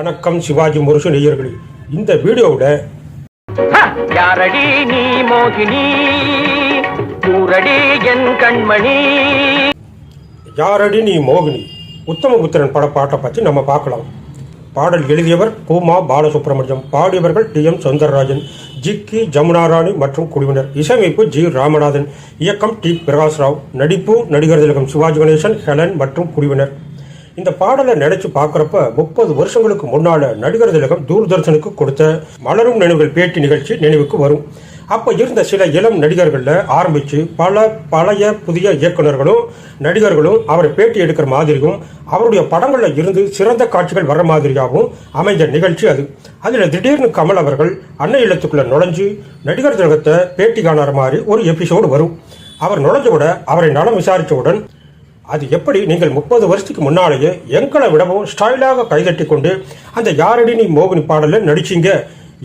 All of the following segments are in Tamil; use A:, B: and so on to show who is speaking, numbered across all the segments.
A: வணக்கம் சிவாஜி முருசு நேயர்களே. இந்த வீடியோவில்!
B: யாரடி நீ மோகினி? கூரடி என் கண்மணி?
A: யாரடி நீ மோகினி? உத்தமபுத்திரன் பட பாட்டை பற்றி நம்ம பார்க்கலாம். பாடல் எழுதியவர் கூமா பாலசுப்ரமணியம் பாடியவர்கள் டி எம் சௌந்தரராஜன் ஜிக்கி ஜமுனாராணி மற்றும் குழுவினர். இசையமைப்பு ஜி ராமநாதன் இயக்கம் டி பிரகாஷ் ராவ் நடிப்பு நடிகர் திலகம் சிவாஜி கணேசன் ஹெலன் மற்றும் குழுவினர். இந்த பாடலை நினைச்சு பார்க்குறப்ப முப்பது வருஷங்களுக்கு முன்னால நடிகர் திலகம் தூர்தர்ஷனுக்கு கொடுத்த மலரும் நினைவுகள் பேட்டி நிகழ்ச்சி நினைவுக்கு வரும். அப்போ இருந்த சில இளம் நடிகர்களில் ஆரம்பித்து பல பழைய புதிய இயக்குனர்களும் நடிகர்களும் அவரை பேட்டி எடுக்கிற மாதிரியும் அவருடைய படங்களில் இருந்து சிறந்த காட்சிகள் வர்ற மாதிரியாகவும் அமைஞ்ச நிகழ்ச்சி அது. அதில் திடீர்னு கமல் அவர்கள் அன்னை இல்லத்துக்குள்ள நுழைஞ்சு நடிகர் திலகத்தை பேட்டி காணற மாதிரி ஒரு எபிசோடு வரும். அவர் நுழைஞ்சவுட அவரை நலம் விசாரித்தவுடன் அது எப்படி நீங்கள் முப்பது வருஷத்துக்கு முன்னாலேயே எங்களை விடவும் ஸ்டைலாக கைதட்டி கொண்டு அந்த யாரடி நீ மோகினி பாடலில் நடிச்சிங்க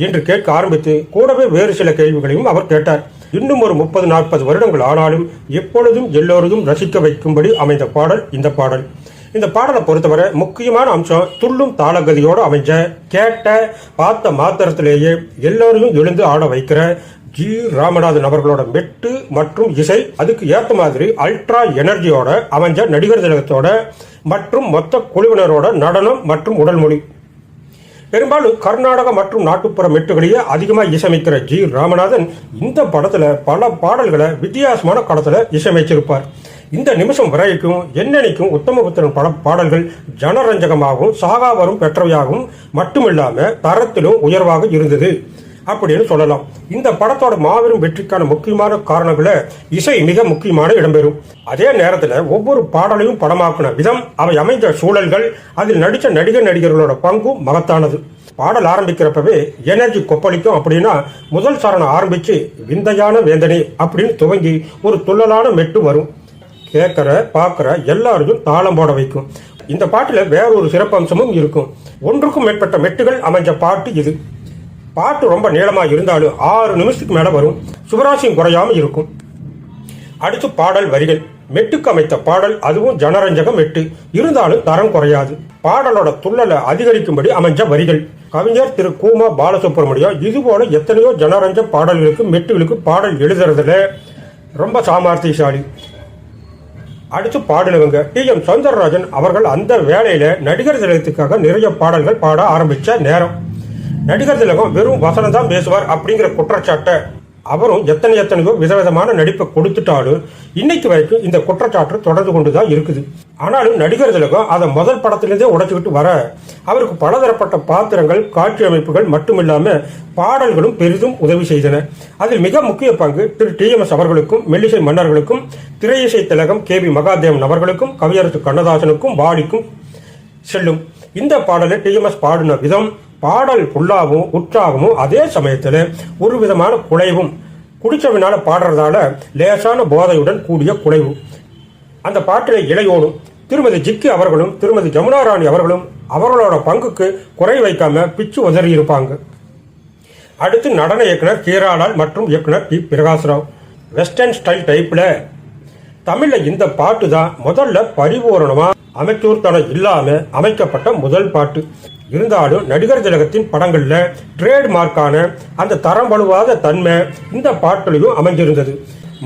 A: என்று கேட்க ஆரம்பித்து கூடவே வேறு சில கேள்விகளையும் அவர் கேட்டார். இன்னும் ஒரு முப்பது நாற்பது வருடங்கள் ஆனாலும் எப்பொழுதும் எல்லோரும் ரசிக்க வைக்கும்படி அமைந்த பாடல் இந்த பாடல். இந்த பாடலை பொறுத்தவரை முக்கியமான அம்சம் துள்ளும் தாளகதியோடு அமைஞ்ச கேட்ட பார்த்த மாத்திரத்திலேயே எல்லோரையும் எழுந்து ஆட வைக்கிற ஜி ராமநாதன் அவர்களோட மெட்டு மற்றும் இசை அதுக்கு ஏற்ற மாதிரி அல்ட்ரா எனர்ஜியோட அமைஞ்ச நடிகர் திலகத்தோட மற்றும் மொத்த குழுவினரோட நடனம் மற்றும் உடல் மொழி. பெரும்பாலும் கர்நாடக மற்றும் நாட்டுப்புற மெட்டுகளையே அதிகமாக இசையமைக்கிற ஜி ராமநாதன் இந்த படத்துல பல பாடல்களை வித்தியாசமான களத்துல இசையமைச்சிருப்பார். இந்த நிமிஷம் வரைக்கும் என்னென்னைக்கும் உத்தமபுத்திரன் பட பாடல்கள் ஜனரஞ்சகமாகவும் சாகாவரும் பெற்றவையாகவும் மட்டுமில்லாம தரத்திலும் உயர்வாக இருந்தது. அப்படின்னு சொல்லலாம். இந்த படத்தோட மாபெரும் வெற்றிக்கான முக்கியமான காரணங்கள இசை மிக முக்கியமான இடம்பெறும். அதே நேரத்தில் ஒவ்வொரு பாடலையும் படமாக்கின விதம் அவை அமைந்த சூழல்கள் அதில் நடித்த நடிகர் நடிகர்களோட பங்கும் மகத்தானது. பாடல் ஆரம்பிக்கிறப்பவே எனர்ஜி கொப்பளிக்கும் அப்படின்னா முதல் சரணம் ஆரம்பிச்சு விந்தையான வேந்தனே அப்படின்னு துவங்கி ஒரு துள்ளலான மெட்டு வரும். கேட்குற பார்க்குற எல்லாரையும் தாளம் போட வைக்கும். இந்த பாட்டில் வேறொரு சிறப்பம்சமும் இருக்கும். ஒன்றுக்கும் மேற்பட்ட மெட்டுகள் அமைஞ்ச பாட்டு இது. பாட்டு ரொம்ப நீளமாக இருந்தாலும் ஆறு நிமிஷத்துக்கு மேலே வரும். சுவராசியம் குறையாம இருக்கும். அடுத்து பாடல் வரிகள். மெட்டுக்கு அமைத்த பாடல் அதுவும் ஜனரஞ்சகம் மெட்டு இருந்தாலும் தரம் குறையாது. பாடலோட துள்ளலை அதிகரிக்கும்படி அமைஞ்ச வரிகள். கவிஞர் திரு கூமா பாலசுப்ரமணியம் இதுபோல எத்தனையோ ஜனரஞ்ச பாடல்களுக்கு மெட்டுகளுக்கு பாடல் எழுதுறதுல ரொம்ப சாமர்த்தியசாலி. அடுத்து பாடினவங்க. டி. எம். சௌந்தரராஜன் அவர்கள் அந்த வேலையில நடிகர் திலகத்துக்காக நிறைய பாடல்கள் பாட ஆரம்பிச்ச நேரம். நடிகர் திலகம் வெறும் வசனம் தான் பேசுவார் அப்படிங்கிற குற்றச்சாட்டை அவரும் எத்தனை எத்தனையோ விதவிதமான நடிப்பை கொடுத்துட்டாலும் இன்னைக்கு வரைக்கும் இந்த குற்றச்சாட்டு தொடர்ந்து கொண்டு தான் இருக்குது. ஆனாலும் நடிகர் திலகம் அதை முதல் படத்திலிருந்தே உடைச்சிக்கிட்டு வர அவருக்கு பலதரப்பட்ட பாத்திரங்கள் காட்சி அமைப்புகள் மட்டுமில்லாம பாடல்களும் பெரிதும் உதவி செய்தன. அதில் மிக முக்கிய பங்கு திரு டி எம் எஸ் அவர்களுக்கும் மெல்லிசை மன்னர்களுக்கும் திரையிசை திலகம் கே வி மகாதேவன் அவர்களுக்கும் கவியரசு கண்ணதாசனுக்கும் வாடிக்கும் செல்லும். இந்த பாடலை டிஎம்எஸ் பாடின விதம் பாடல் ஃபுல்லாகவும் உற்சாகமும் அதே சமயத்தில் ஒரு விதமான குலைவும் குடிச்சவனால பாடுறதால லேசான போதையுடன் கூடிய குலைவு. அந்த பாட்டில் இளையோடும் திருமதி ஜிக்கி அவர்களும் திருமதி ஜமுனா ராணி அவர்களும் அவர்களோட பங்குக்கு குறை வைக்காம பிச்சு உதறி இருப்பாங்க. அடுத்து நடன இயக்குனர் கீராலால் மற்றும் இயக்குனர் பி. பிரகாஷ்ராவ். வெஸ்டர்ன் ஸ்டைல் டைப்ல தமிழ்ல இந்த பாட்டு தான் முதல்ல பரிபூரணமா அமைச்சூர்தனம் இல்லாம அமைக்கப்பட்ட முதல் பாட்டு. இருந்தாலும் நடிகர் திலகத்தின் படங்கள்ல ட்ரேட்மார்க்கான அந்த தரம் வலுவாத தன்மை இந்த பாட்டிலையும் அமைஞ்சிருந்தது.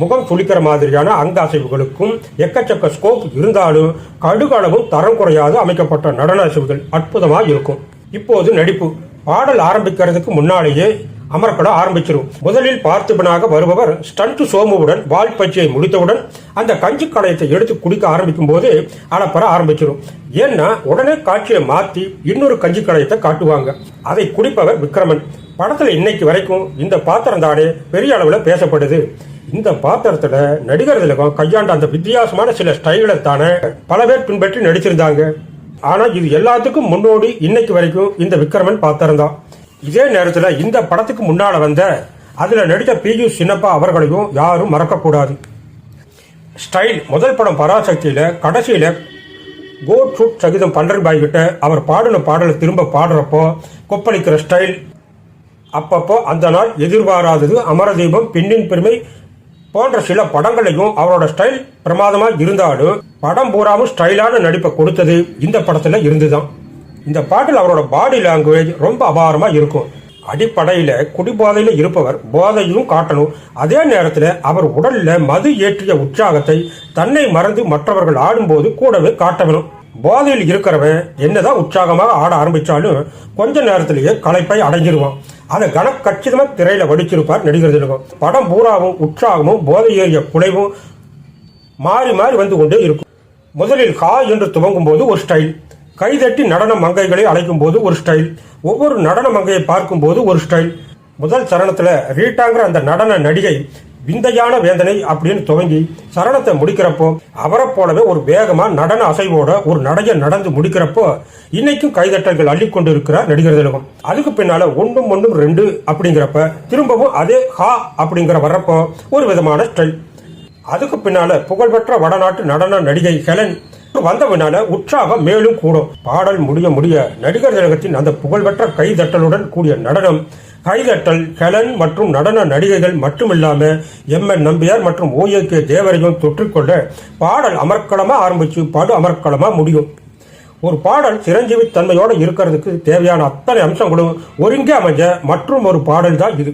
A: முகம் சுளிக்கிற மாதிரியான அங்க அசைவுகளுக்கும் எக்கச்சக்க ஸ்கோப் இருந்தாலும் கடுகளவும் தரம் குறையாது அமைக்கப்பட்ட நடன அசைவுகள் அற்புதமாக இருக்கும். இப்போது நடிப்பு. பாடல் ஆரம்பிக்கிறதுக்கு முன்னாலேயே அமரப்பட ஆரம்பிச்சிடும் முதலில் பார்த்திபனாக வருபவர் ஸ்டண்ட் சோமுவுடன் வால் பச்சையை முடித்தவுடன் அந்த கஞ்சி கடையத்தை எடுத்து குடிக்க ஆரம்பிக்கும் போது அளப்பற ஆரம்பிச்சிடும் ஏன்னா உடனே காட்சியை மாத்தி இன்னொரு கஞ்சி கடையத்தை காட்டுவாங்க. அதை குடிப்பவர் விக்ரமன். படத்துல இன்னைக்கு வரைக்கும் இந்த பாத்திரம் தானே பெரிய அளவுல பேசப்படுது. இந்த பாத்திரத்துல நடிகர் திலகம் கையாண்ட அந்த வித்தியாசமான சில ஸ்டைல்களை தானே பல பேர் பின்பற்றி நடிச்சிருந்தாங்க. ஆனா இது எல்லாத்துக்கும் முன்னோடி இன்னைக்கு வரைக்கும் இந்த விக்ரமன் பாத்திரம் தான் இதே நேரத்தில் இந்த படத்துக்கு முன்னால் வந்த அதில் நடித்த பிஜு சின்னப்பா அவர்களையும் யாரும் மறக்கக்கூடாது. ஸ்டைல் முதல் படம் பராசக்தியில் கடைசியில் கோட் ஷூட் சகிதம் பண்டர் பாய் கிட்ட அவர் பாடின பாடலை திரும்ப பாடுறப்போ கொப்பளிக்கிற ஸ்டைல். அப்பப்போ அந்த நாள் எதிர்பாராதது அமரதீபம் பெண்ணின் பெருமை போன்ற சில படங்களையும் அவரோட ஸ்டைல் பிரமாதமாக இருந்தாலும் படம் பூராவும் ஸ்டைலான நடிப்பை கொடுத்தது இந்த படத்தில் இருந்துதான். இந்த பாட்டில் அவரோட பாடி லாங்குவேஜ் ரொம்ப அபாரமாக இருக்கும். அடிப்படையில் குடிபோதையில் இருப்பவர் போதையும் காட்டணும். அதே நேரத்தில் அவர் உடலில் மது ஏற்றிய உற்சாகத்தை தன்னை மறந்து மற்றவர்கள் ஆடும்போது கூடவே காட்ட வேணும் போதையில் இருக்கிறவன் என்னதான் உற்சாகமாக ஆட ஆரம்பிச்சாலும் கொஞ்ச நேரத்திலேயே களைப்பை அடைஞ்சிருவான் அதை கட்சிதெல்லாம் திரையில் வடிச்சிருப்பார் நடிகர் திலகம் படம் பூராவும் உற்சாகமும் போதை ஏறிய குலைவும் மாறி மாறி வந்து கொண்டே இருக்கும். முதலில் கா என்று துவங்கும் போது ஒரு ஸ்டைல் கைதட்டி நடன மங்கைகளை அழைக்கும் போது ஒரு ஸ்டைல் ஒவ்வொரு நடன மங்கையை பார்க்கும் போது ஒரு ஸ்டைல் முதல் சரணத்துல ரீட்டாங்கிற அந்த நடன நடிகை விந்தையான வேதனை அப்படின்னு துவங்கி சரணத்தை முடிக்கிறப்போ அவரை போலவே ஒரு வேகமா நடன அசைவோட ஒரு நடைய நடந்து முடிக்கிறப்போ இன்னைக்கும் கைதட்டல்கள் அள்ளி கொண்டு இருக்கிறார் நடிகர் திலகம். அதுக்கு பின்னால ஒன்றும் ஒன்றும் ரெண்டு அப்படிங்கிறப்ப திரும்பவும் அதே ஹா அப்படிங்கிற வர்றப்போ ஒரு விதமான ஸ்டைல் அதுக்கு பின்னால புகழ்பெற்ற வடநாட்டு நடன நடிகை ஹெலன் வந்த உற்சாகம் மேலும் கூடும். பாடல் முடிய முடிய நடிகர் திலகத்தின் அந்த புகழ்பெற்ற கைதட்டலுடன் கூடிய நடனம் கைதட்டல் ஹெலன் மற்றும் நடன நடிகைகள் மட்டுமில்லாம எம் என் நம்பியார் மற்றும் ஓஏ கே தேவரையும் தொற்றுக்கொள்ள பாடல் அமர்க்களமா ஆரம்பிச்சு படு அமர்க்களமா முடியும். ஒரு பாடல் சிரஞ்சீவி தன்மையோட இருக்கிறதுக்கு தேவையான அத்தனை அம்சங்களும் ஒருங்கே அமைஞ்ச மற்றும் ஒரு பாடல் தான் இது.